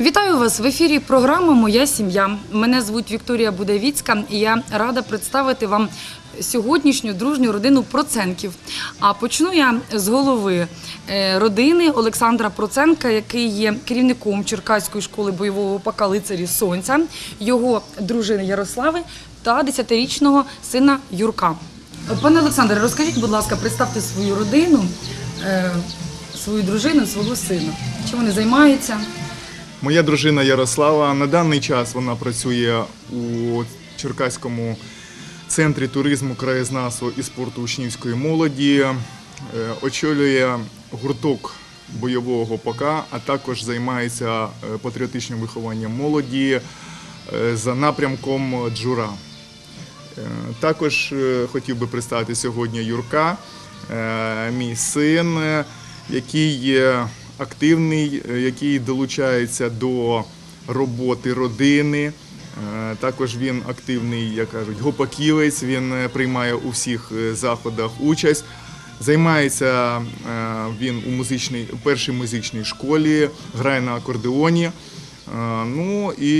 Вітаю вас в ефірі програми Моя сім'я. Мене звуть Вікторія Будавіцька, і я рада представити вам сьогоднішню дружню родину Проценків. А почну я з голови е, родини Олександра Проценка, який є керівником Черкаської школи бойового ПК лицарі Сонця, його дружини Ярослави та 10-річного сина Юрка. Пане Олександре, розкажіть, будь ласка, представте свою родину, е, свою дружину, свого сина. Чим вони займаються? Моя дружина Ярослава на даний час вона працює у Черкаському центрі туризму, краєзнавства і спорту учнівської молоді, е, очолює гурток бойового ПК, а також займається е, патріотичним вихованням молоді е, за напрямком Джура. Також хотів би представити сьогодні Юрка, мій син, який активний, е, який долучається до роботи родини. Е, Також він активний, як кажуть, гопаківець. Він е, приймає у всіх заходах участь. Займається він у музичній першій музичній школі, грає на акордеоні. Ну і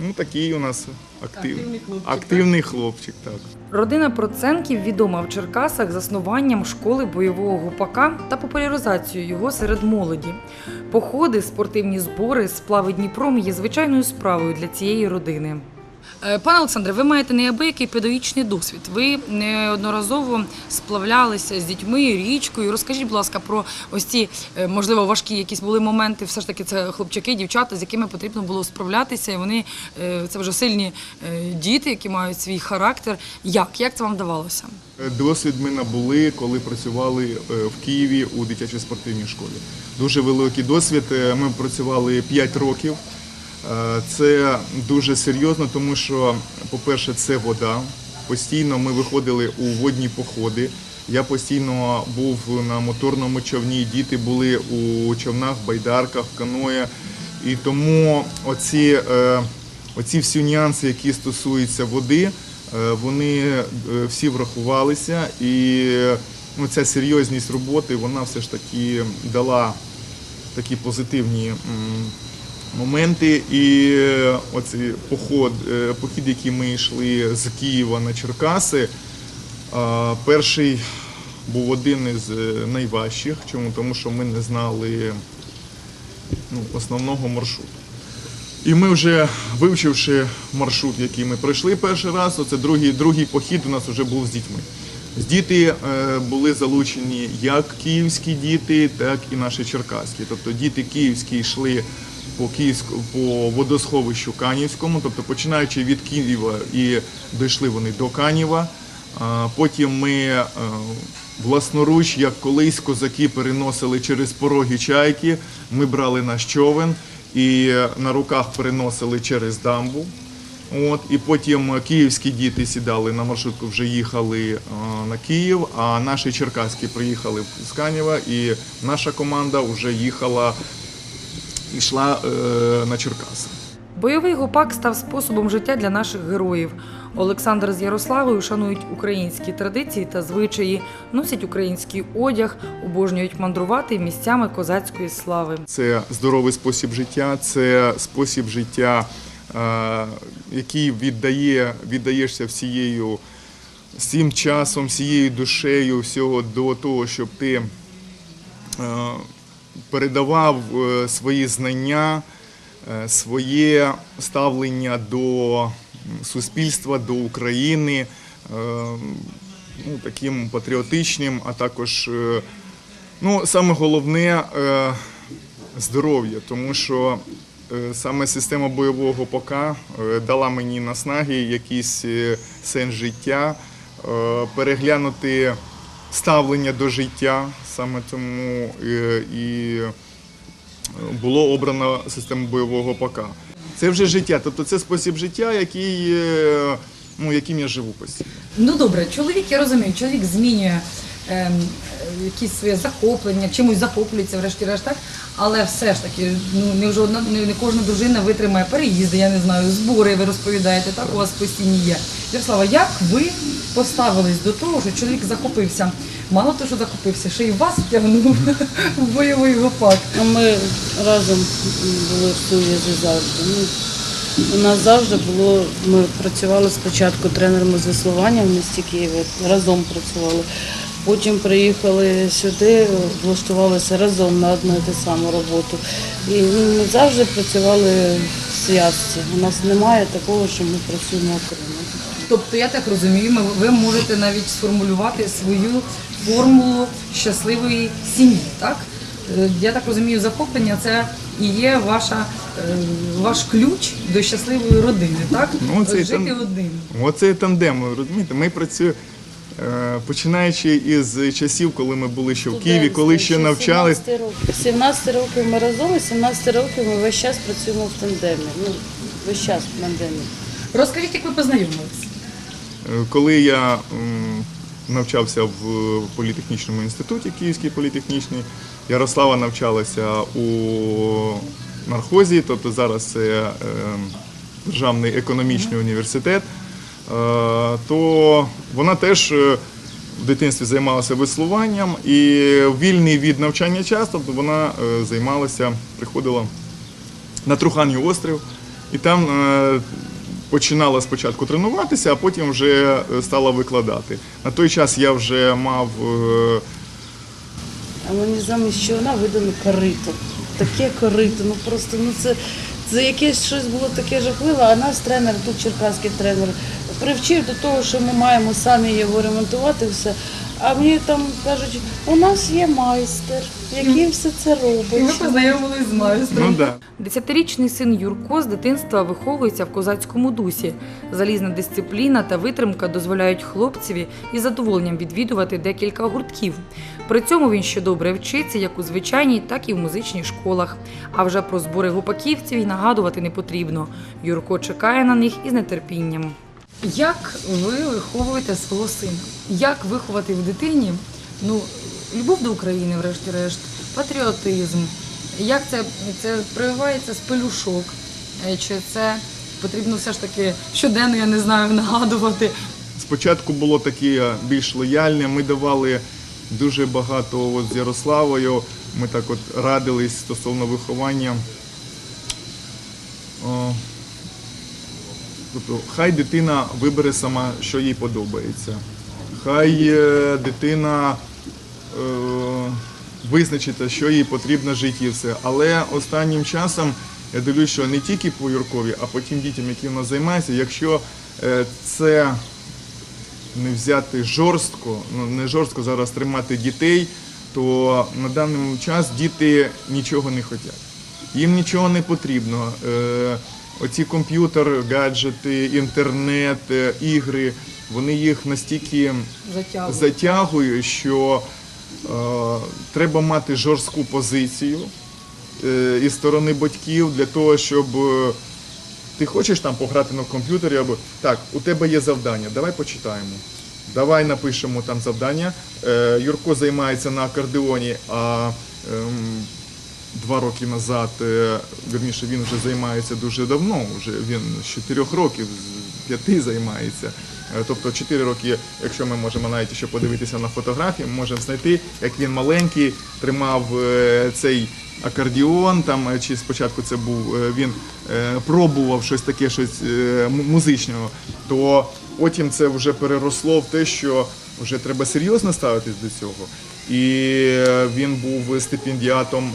ну, такий у нас. Активний хлопчик, активний хлопчик. Так. Родина Проценків відома в Черкасах заснуванням школи бойового гупака та популяризацією його серед молоді. Походи, спортивні збори, сплави Дніпром є звичайною справою для цієї родини. Е, Пане Олександре, ви маєте неабиякий педагогічний досвід. Ви неодноразово сплавлялися з дітьми річкою. Розкажіть, будь ласка, про ось ці е, можливо важкі якісь були моменти. Все ж таки, це хлопчаки, дівчата, з якими потрібно було справлятися. І вони е, це вже сильні діти, які мають свій характер. Як? Як це вам вдавалося? Досвід ми набули, коли працювали в Києві у дитячій спортивній школі. Дуже великий досвід. Ми працювали 5 років. Е, Це дуже серйозно, тому що, по-перше, це вода. Постійно ми виходили у водні походи. Я постійно був на моторному човні, діти були у човнах, байдарках, каное. І тому оці, е, оці всі нюанси, які стосуються води, е, вони всі врахувалися. І ну, ця серйозність роботи вона все ж таки дала такі позитивні моменти. І е, оцей поход, е, похід, який ми йшли з Києва на Черкаси, перший був один із е, найважчих. Чому? Тому що ми не знали ну, основного маршруту. І ми вже вивчивши маршрут, який ми пройшли перший раз, оце другий, другий похід у нас вже був з дітьми. З Діти е, були залучені як київські діти, так і наші черкаські. Тобто діти київські йшли по Київську по водосховищу Канівському, тобто починаючи від Києва і дійшли вони до Канєва. А Потім ми е, власноруч, як колись козаки переносили через пороги чайки, ми брали наш човен і на руках переносили через дамбу. От, і потім київські діти сідали на маршрутку, вже їхали е, на Київ, а наші черкаські приїхали з Канєва, і наша команда вже їхала, йшла е, на Черкаси. Бойовий гопак став способом життя для наших героїв. Олександр з Ярославою шанують українські традиції та звичаї, носять український одяг, обожнюють мандрувати місцями козацької слави. Це здоровий спосіб життя, це спосіб життя, е, який віддає, віддаєшся всією всім часом, всією душею, всього до того, щоб ти е, передавав е, свої знання, е, своє ставлення до суспільства, до України. е, Ну, таким патріотичним, а також Ну, саме головне здоров'я, тому що саме система бойового ПК дала мені наснаги, якийсь сенс життя, переглянути ставлення до життя. Саме тому е, і було обрано систему бойового ПК. Це вже життя, тобто це спосіб життя, який, е, ну, яким я живу постійно. Ну добре, чоловік, я розумію, чоловік змінює е, якісь своє захоплення, чимось захоплюється, врешті-решт? Але все ж таки, ну не жодна, не, не кожна дружина витримає переїзди, я не знаю, збори ви розповідаєте, так у вас постійні є. Ярослава, як ви поставились до того, що чоловік захопився Мало того, що захопився, ще й вас втягнув в бойовий гопак. Ми разом були в Суєзі завжди. Ну, у нас завжди було, ми працювали спочатку тренером з веслування в місті Києві, разом працювали. Потім приїхали сюди, влаштувалися разом на одну і ту саму роботу. І ну, ми завжди працювали в зв'язці. У нас немає такого, що ми працюємо окремо. Тобто, я так розумію, ви можете навіть сформулювати свою формулу щасливої сім'ї, так? Е, Я так розумію, захоплення це і є ваша, е, ваш ключ до щасливої родини, так? Ну, це Жити там- один. Оце тандем, розумієте? Ми працюємо. е, Починаючи із часів, коли ми були ще в Києві, коли ще навчались, 17 років. 17 років ми разом, і 17 років ми весь час працюємо в тандемі. Ну, весь час в тандемі. Розкажіть, як ви познайомилися? Е, Коли я навчався в політехнічному інституті, Київський політехнічний, Ярослава навчалася у нархозі, тобто зараз це е, Державний економічний університет, е, то вона теж в дитинстві займалася веслуванням і вільний від навчання час, тобто вона займалася, приходила на Труханів острів, і там починала спочатку тренуватися, а потім вже е, стала викладати. На той час я вже мав е, А мені замість що вона видано корито. Таке корито, ну просто ну це, це якесь щось було таке жахливе, а нас тренер, тут черкаський тренер, привчив до того, що ми маємо самі його ремонтувати все. А мені там кажуть, у нас є майстер, який все це І робить. познайомились з майстром. ну да. Десятирічний син Юрко з дитинства виховується в козацькому дусі. Залізна дисципліна та витримка дозволяють хлопцеві із задоволенням відвідувати декілька гуртків. При цьому він ще добре вчиться як у звичайній, так і в музичній школах. А вже про збори гупаківців й нагадувати не потрібно. Юрко чекає на них із нетерпінням. Як ви виховуєте свого сина? Як виховати в дитині ну, любов до України, врешті-решт, патріотизм? Як це, це прививається з пелюшок? Е, Чи це потрібно все ж таки щоденно, я не знаю, нагадувати? Спочатку було таке більш лояльне. Ми давали дуже багато з Ярославою. Ми так от радились стосовно виховання. Тобто, хай дитина вибере сама, що їй подобається. Хай е, дитина е, визначиться, що їй потрібно житті все. Але останнім часом я дивлюсь, що не тільки по Юркові, а по тим дітям, які в нас займаються, якщо е, це не взяти жорстко, ну не жорстко зараз тримати дітей, то на даний час діти нічого не хочуть. Їм нічого не потрібно. Е, оці комп'ютер, гаджети, інтернет, е, ігри, вони їх настільки Затягувати. затягують, що е, треба мати жорстку позицію е, із сторони батьків для того, щоб е, ти хочеш там пограти на комп'ютері або так, у тебе є завдання, давай почитаємо. Давай напишемо там завдання. Е, Юрко займається на акордеоні, а ем, два роки назад, е, вірніше, він вже займається дуже давно. Вже він з чотирьох років, з п'яти займається. Е, Тобто 4 роки, якщо ми можемо навіть ще подивитися на фотографії, ми можемо знайти, як він маленький тримав е, цей акордіон, там чи спочатку це був він пробував щось таке, щось е, м- музичного, то потім це вже переросло в те, що вже треба серйозно ставитись до цього. І він був стипендіатом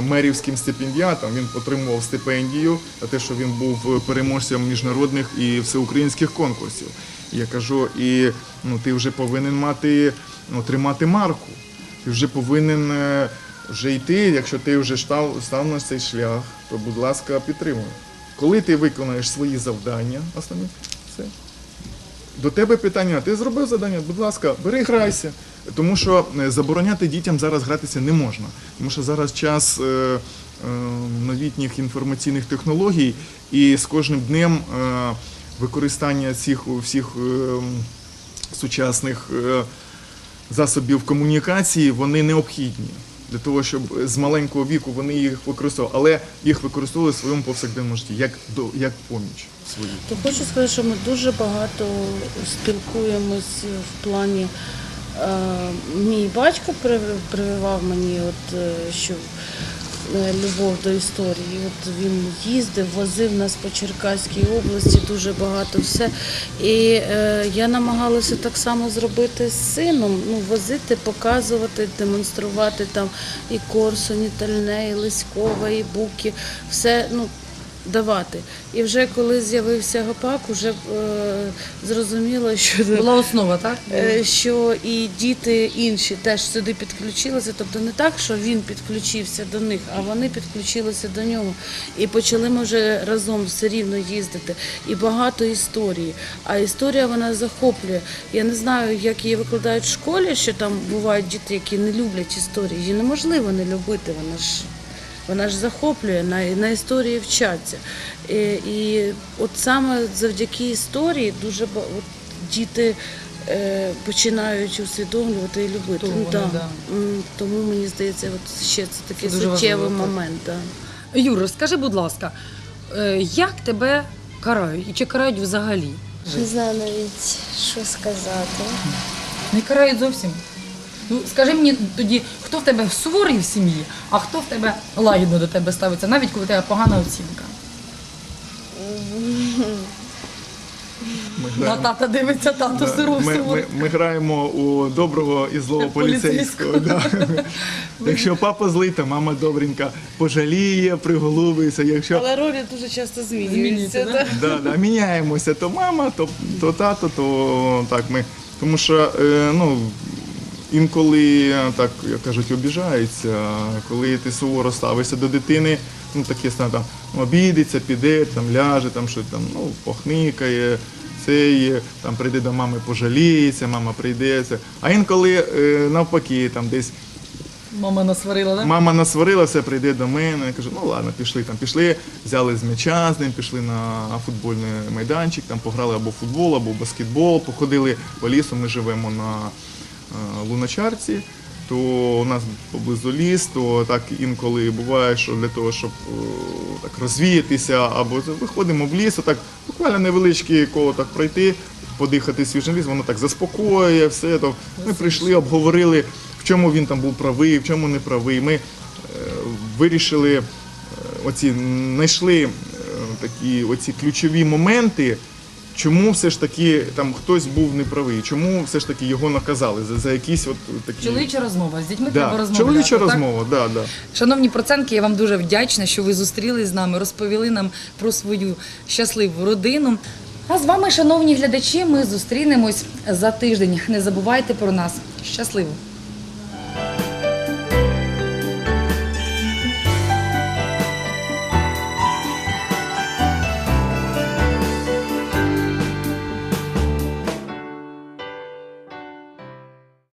мерівським стипендіатом. Він отримував стипендію за те, що він був переможцем міжнародних і всеукраїнських конкурсів. Я кажу, і ну ти вже повинен мати ну, тримати марку. Ти вже повинен е, вже йти. Якщо ти вже став, став на цей шлях, то будь ласка, підтримуй. Коли ти виконаєш свої завдання, основні, все. До тебе питання, ти зробив завдання, будь ласка, бери грайся. Тому що е, забороняти дітям зараз гратися не можна. Тому що зараз час е, е, новітніх інформаційних технологій, і з кожним днем використання цих всіх сучасних засобів комунікації вони необхідні. Для того, щоб з маленького віку вони їх використовували, але їх використовували в своєму повсякденному житті, як, до, як поміч свою. То хочу сказати, що ми дуже багато спілкуємось в плані Е, Мій батько при- прививав мені, от, е, що любов до історії. От він їздив, возив нас по Черкаській області, дуже багато все. І е, я намагалася так само зробити з сином, ну, возити, показувати, демонструвати там і Корсун, і Тальне, і Лиськова, і Буки, все ну, давати. І вже коли з'явився гопак, вже е, зрозуміло, що Була основа, так? Е, що і діти інші теж сюди підключилися. Тобто не так, що він підключився до них, а вони підключилися до нього. І почали ми вже разом все рівно їздити. І багато історії. А історія вона захоплює. Я не знаю, як її викладають в школі, що там бувають діти, які не люблять історії. Її неможливо не любити. Вона ж. Вона ж захоплює, на, на історії вчаться. І, і от саме завдяки історії дуже от діти е, починають усвідомлювати і любити. Хто Ну, да. да. Тому мені здається, от ще це такий Це суттєвий момент. Да. Юр, розкажи, будь ласка, е, як тебе карають і чи карають взагалі? Не знаю навіть, що сказати. Не карають зовсім. Ну, скажи мені тоді, хто в тебе суворий в сім'ї, а хто в тебе лагідно до тебе ставиться, навіть коли в тебе погана оцінка. Ми На граємо, тата дивиться, тато да, сиру ми, ми, ми граємо у доброго і злого Поліцейського. Да. Якщо папа злий, то мама добренька пожаліє, приголубиться. Якщо Але ролі дуже часто Змінюються, змінюються. да? да. да, да, міняємося, то мама, то, то тато, то так ми. Тому що е, ну, інколи так як кажуть, обіжаються, коли ти суворо ставишся до дитини, ну таке стане там обідеться, піде, там ляже, там щось там ну, похникає. Цей там прийде до мами, пожаліється, мама прийде. Це. А інколи е, навпаки, там десь Мама насварила, так? Мама насварилася, прийде до мене. Я кажу, ну ладно, пішли там. Пішли, взяли з м'яча з ним, пішли на футбольний майданчик, там пограли або в футбол, або в баскетбол, походили по лісу. Ми живемо на е, луначарці. То у нас поблизу ліс, то так інколи буває, що для того, щоб е, так розвіятися, або виходимо в ліс, так буквально невеличке коло так пройти, подихати свіжим ліс, воно так заспокоює, все. То ми прийшли, обговорили, в чому він там був правий, в чому не правий. Ми е, вирішили е, оці, знайшли е, такі оці ключові моменти. Чому все ж таки там хтось був неправий? Чому все ж таки його наказали за, за якісь от такі Чоловіча розмова. З дітьми треба да. розмовляти. чоловіча так? розмова, да, да. Шановні процентки, я вам дуже вдячна, що ви зустрілись з нами, розповіли нам про свою щасливу родину. А з вами, шановні глядачі, ми зустрінемось за тиждень. Не забувайте про нас. Щасливо!